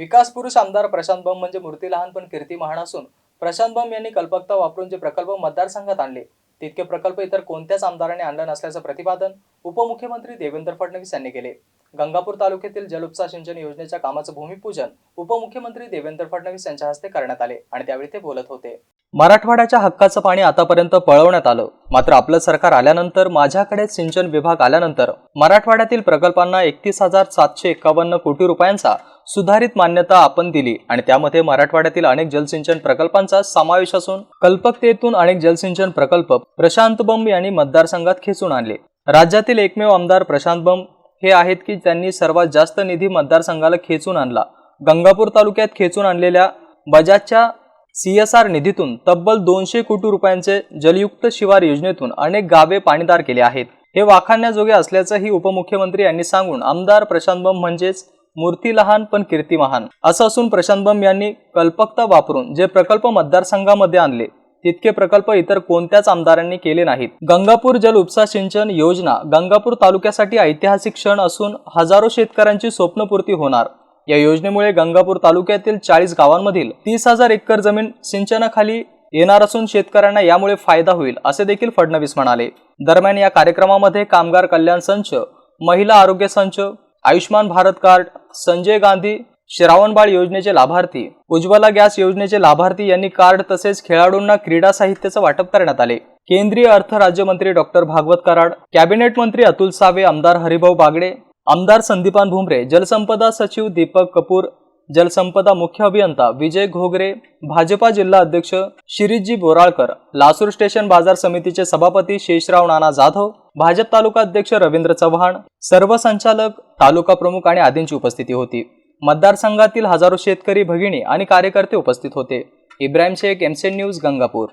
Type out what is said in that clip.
विकास पुरुष आमदार प्रशांत बम म्हणजे मूर्ती लहान पण कीर्ती महान असून प्रशांत बम यांनी कल्पकता वापरून जे प्रकल्प मतदारसंघात आणले तितके प्रकल्प इतर कोणत्याच आमदाराने आणलं नसल्याचं प्रतिपादन उपमुख्यमंत्री देवेंद्र फडणवीस यांनी केले. गंगापूर तालुक्यातील जलउपसा सिंचन योजनेच्या कामाचं भूमिपूजन उपमुख्यमंत्री देवेंद्र फडणवीस यांच्या हस्ते करण्यात आले आणि त्यावेळी ते बोलत होते. मराठवाड्याच्या हक्काचं पाणी आतापर्यंत पळवण्यात आलं. मात्र आपलं सरकार आल्यानंतर माझ्याकडे सिंचन विभाग आल्यानंतर मराठवाड्यातील प्रकल्पांना एकतीस हजार सातशे एकावन्न कोटी रुपयांचा सुधारित मान्यता आपण दिली आणि त्यामध्ये मराठवाड्यातील अनेक जलसिंचन प्रकल्पांचा समावेश असून कल्पकतेतून अनेक जलसिंचन प्रकल्प प्रशांत बंब यांनी मतदारसंघात खेचून आणले. राज्यातील एकमेव आमदार प्रशांत बंब हे आहेत की त्यांनी सर्वात जास्त निधी मतदारसंघाला खेचून आणला. गंगापूर तालुक्यात खेचून आणलेल्या बजाजच्या सी एस आर निधीतून तब्बल दोनशे कोटी रुपयांचे जलयुक्त शिवार योजनेतून अनेक गावे पाणीदार केले आहेत. हे वाखाणण्याजोगे असल्याचंही उपमुख्यमंत्री यांनी सांगून आमदार प्रशांत बम म्हणजेच मूर्ती लहान पण कीर्ती महान असं असून प्रशांत बम यांनी कल्पकता वापरून जे प्रकल्प मतदारसंघामध्ये आणले तितके प्रकल्प इतर कोणत्याच आमदारांनी केले नाहीत. गंगापूर जल उपसा सिंचन योजना गंगापूर तालुक्यासाठी ऐतिहासिक क्षण असून हजारो शेतकऱ्यांची स्वप्नपूर्ती होणार. या योजनेमुळे गंगापूर तालुक्यातील चाळीस गावांमधील तीस हजार एकर जमीन सिंचनाखाली येणार असून शेतकऱ्यांना यामुळे फायदा होईल असे देखील फडणवीस म्हणाले. दरम्यान या कार्यक्रमामध्ये कामगार कल्याण संच महिला आरोग्य संच आयुष्मान भारत कार्ड संजय गांधी श्रावणबाळ योजनेचे लाभार्थी उज्ज्वला गॅस योजनेचे लाभार्थी यांनी कार्ड तसेच खेळाडूंना क्रीडा साहित्याचं वाटप करण्यात आले. केंद्रीय अर्थ राज्यमंत्री डॉक्टर भागवत कराड कॅबिनेट मंत्री अतुल सावे आमदार हरिभाऊ बागडे आमदार संदीपान भुमरे जलसंपदा सचिव दीपक कपूर जलसंपदा मुख्य अभियंता विजय घोगरे भाजपा जिल्हा अध्यक्ष शिरीषजी बोराळकर लासूर स्टेशन बाजार समितीचे सभापती शेषराव नाना जाधव भाजप तालुका अध्यक्ष रवींद्र चव्हाण सर्व संचालक तालुका प्रमुख आणि आदींची उपस्थिती होती. मतदारसंघातील हजारो शेतकरी भगिनी आणि कार्यकर्ते उपस्थित होते. इब्राहिम शेख एमसेन न्यूज गंगापूर.